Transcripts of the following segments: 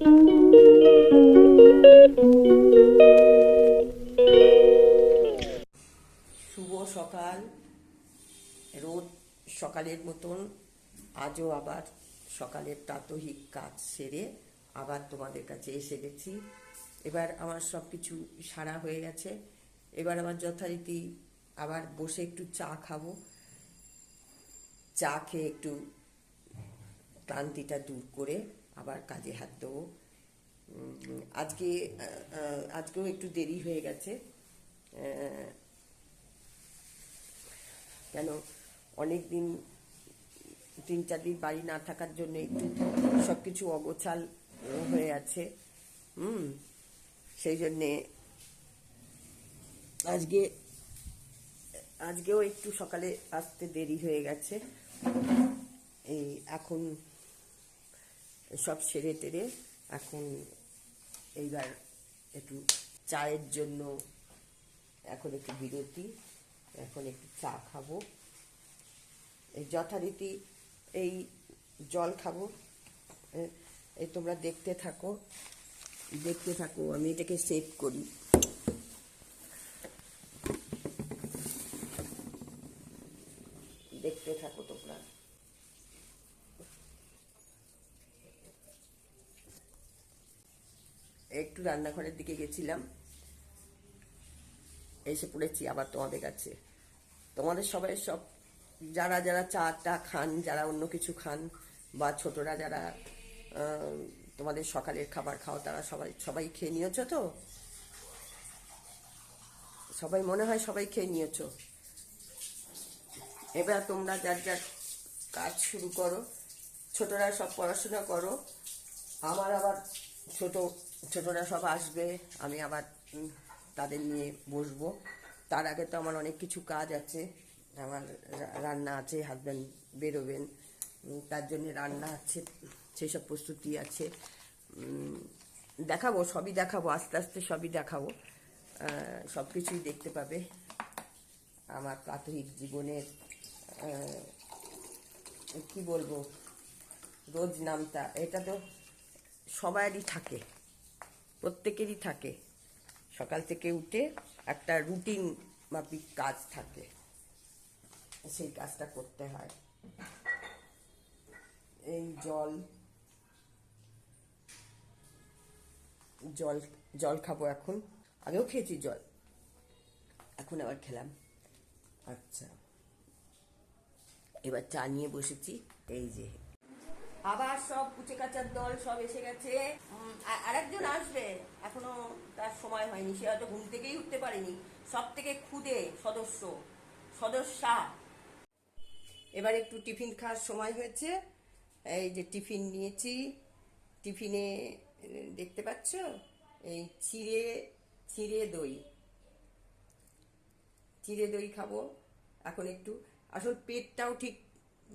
শুভ সকাল। রোদ সকালের মতন আজও আবার সকালের প্রাতহিক কাজ সেরে আবার তোমাদের কাছে এসে গেছি। এবার আমার সব কিছু সারা হয়ে গেছে। এবার আমার যথারীতি আবার বসে একটু চা খাব। চা খেয়ে একটু ক্লান্তিটা দূর করে আবার কাজে হাত দেবো। আজকে আজকেও একটু দেরি হয়ে গেছে। কেন? অনেক দিন, তিন চার দিন বাড়ি না থাকার জন্য একটু সব কিছু অগোছাল হয়ে আছে। হুম, সেই জন্যে আজকে, আজকেও একটু সকালে আসতে দেরি হয়ে গেছে। এই এখন সব সেরে টেরে এখন এইবার একটু চায়ের জন্য এখন একটু বিরতি, এখন একটু চা খাব। এই যথারীতি এই জল খাব। এই তোমরা দেখতে থাকো দেখতে থাকো, আমি এটাকে সেভ করি। দেখতে থাকো তোমরা। একটু রান্নাঘরের দিকে গেছিলাম। এসে পড়েছি আবার তোমাদের কাছে। তোমাদের সবাই সব যারা যারা চা টা খান, যারা অন্য কিছু খান বা ছোটরা যারা তোমাদের সকালের খাবার খাও, তারা সবাই সবাই খেয়ে নিয়েছো তো? সবাই মনে হয় সবাই খেয়ে নিয়েছো। এবার তোমরা যার যার কাজ শুরু করো। ছোটরা সব পড়াশোনা করো। আমার আবার ছোট ছোটরা সব আসবে, আমি আবার তাদের নিয়ে বসবো। তার আগে তো আমার অনেক কিছু কাজ আছে, আমার রান্না আছে হাজব্যান্ড বেরোবেন তার জন্য রান্না আছে সেই সব প্রস্তুতি আছে। দেখাবো, সবই দেখাবো, আস্তে আস্তে সবই দেখাবো। সব কিছুই দেখতে পাবে। আমার প্রাথমিক জীবনের কি বলব, রোজ নামতা এটা তো সবারই থাকে। প্রত্যেকেরই থাকে। সকাল থেকে উঠে একটা রুটিন মাফিক কাজ থাকে। সেই কাজটা করতে হয়। এই জল জল জল খাব এখন। আগেও খেয়েছি জল। এখন আবার খেলাম। আচ্ছা। এবার চা নিয়ে বসেছি। এই যে। আবার সব কুচে কাচার দল সব এসে গেছে। আর আরেকজন আসবে। এখনও তার সময় হয়নি। সে হয়তো ঘুম থেকেই উঠতে পারেনি। সব থেকে খুদে সদস্য, সদস্যা। এবার একটু টিফিন খাওয়ার সময় হয়েছে। এই যে টিফিন নিয়েছি। টিফিনে, দেখতে পাচ্ছ? এই চিড়ে চিড়ে দই। চিড়ে দই খাব। এখন একটু। আসল পেটটাও ঠিক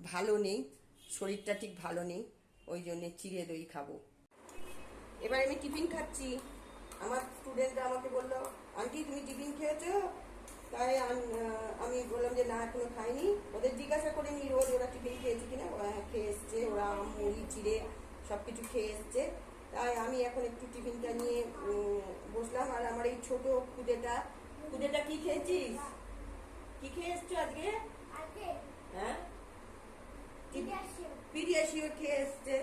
ভালো নেই। শরীরটা ঠিক ভালো নেই ওই জন্যে চিড়ে দই খাব। এবার আমি টিফিন খাচ্ছি। আমার স্টুডেন্টরা আমাকে বলল আন্টি তুমি টিফিন খেয়েছো? তাই আম- বললাম যে না এখনও খাইনি। ওদের জিজ্ঞাসা করে নি রোজ ওরা টিফিন খেয়েছে কিনা? ওরা হ্যাঁ, খেয়ে এসছে। ওরা মুড়ি চিড়ে সব কিছু খেয়ে এসছে। তাই আমি এখন একটু টিফিনটা নিয়ে বসলাম। আর আমার এই ছোট খুদেটা খুদেটা কি খেয়েছিস? কি খেয়ে এসছো আজকে? আজকে। হ্যাঁ? বিদেশে পিডিয়াশিও খেয়ে এসছে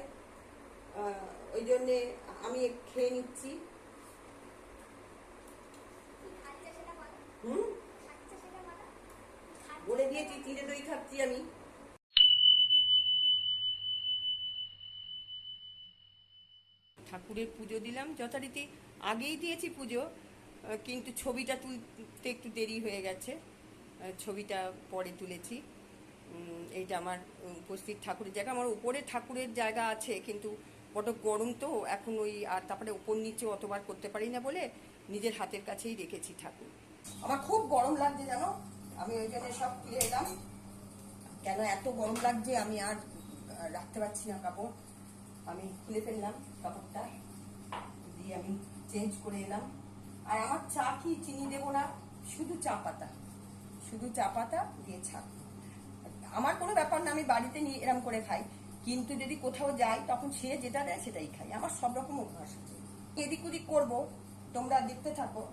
ওই জন্যে আমি খেয়ে নিচ্ছি। হুম? বলো দিয়েছি চিড়ে দই খাচ্ছি আমি। ঠাকুরের পুজো দিলাম, যথারীতি আগেই দিয়েছি পুজো কিন্তু ছবিটা তুলতে একটু দেরি হয়ে গেছে ছবিটা পরে তুলেছি। এইটা আমার উপস্থিত ঠাকুরের জায়গা। আমার উপরে ঠাকুরের জায়গা আছে, কিন্তু বড় গরম তো, এখন ওই, আর তারপরে উপর নিচে অতবার করতে পারি না বলে নিজের হাতের কাছেই রেখেছি ঠাকুর। আমার খুব গরম লাগছে জানো? আমি ওই জন্য সব খুলে এলাম। কেন এত গরম লাগছে? আমি আর রাখতে পারছি না কাপড়। আমি খুলে ফেললাম কাপড়টা। দিয়ে আমি চেঞ্জ করে এলাম। আর আমার চা কি চিনি দেবো না? শুধু চা পাতা। শুধু চা পাতা দিয়ে ছাপ আমার কোনো ব্যাপার না, আমি বাড়িতে নিয়ে এরম করে খাই। কিন্তু যদি কোথাও যাই, তখন সে যেটা দেয় সেটাই খাই। আমার সব রকম অভ্যাস। আছে এদিক ওদিক করব, তোমরা দেখতে থাকো।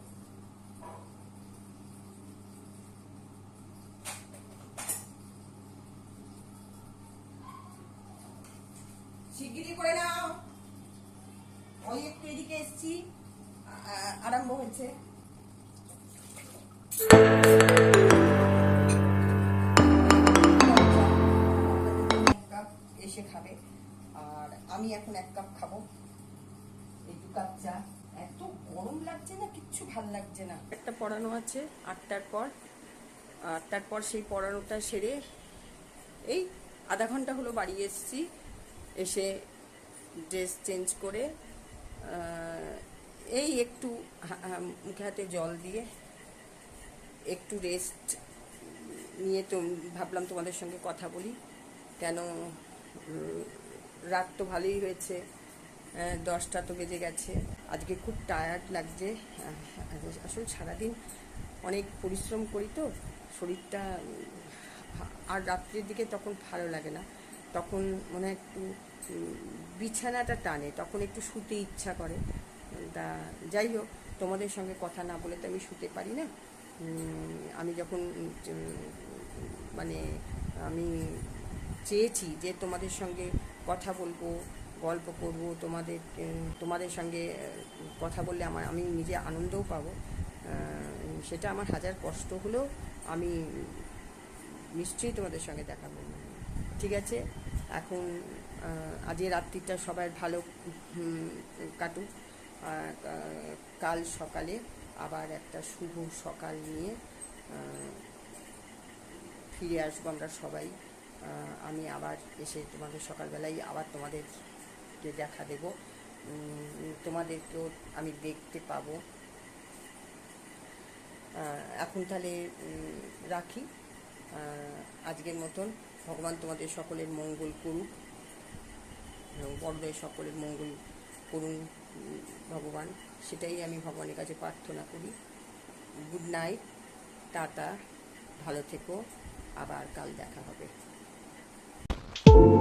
শিগগিরই করে নাও। ওই একটু এদিকে এসছি। আরম্ভ হয়েছে এসে খাবে। আর আমি এখন এক কাপ খাব। এই দু কাপ চা। এত গরম লাগছে না, কিচ্ছু ভালো লাগছে না। একটা পড়ানো আছে, আটটার পর। আটটার পর সেই পড়ানোটা সেরে এই আধা ঘণ্টা হলো বাড়ি এসেছি। এসে ড্রেস চেঞ্জ করে এই একটু মুখে হাতে জল দিয়ে একটু রেস্ট নিয়ে তো ভাবলাম তোমাদের সঙ্গে কথা বলি। কেন রাত তো ভালোই হয়েছে। দশটা তো বেজে গেছে। আজকে খুব টায়ার্ড লাগছে। আসলে সারাদিন অনেক পরিশ্রম করি তো, শরীরটা আর রাত্রির দিকে তখন ভালো লাগে না। তখন মনে একটু বিছানাটা টানে, তখন একটু শুতে ইচ্ছা করে। তা যাই হোক, তোমাদের সঙ্গে কথা না বলে তো আমি শুতে পারি না। আমি যখন মানে আমি চেয়েছি যে তোমাদের সঙ্গে কথা বলব, গল্প করব, তোমাদের তোমাদের সঙ্গে কথা বললে আমার, আমি নিজে আনন্দও পাবো। সেটা আমার হাজার কষ্ট হলেও আমি নিশ্চয়ই তোমাদের সঙ্গে দেখা করব। ঠিক আছে? এখন আজকে রাত্রিটা সবাই ভালো কাটুক। কাল সকালে আবার একটা শুভ সকাল নিয়ে ফিরে আসব আমরা সবাই। আমি আবার এসে তোমাদের সকালবেলায় আবার তোমাদেরকে দেখা দেব। তোমাদেরকেও আমি দেখতে পাবো। এখন তাহলে রাখি। আজকের মতন ভগবান তোমাদের সকলের মঙ্গল করুক। বড়দের সকলের মঙ্গল করুন, ভগবান। সেটাই আমি ভগবানের কাছে প্রার্থনা করি। গুড নাইট, টাটা, ভালো থেকো। আবার কাল দেখা হবে।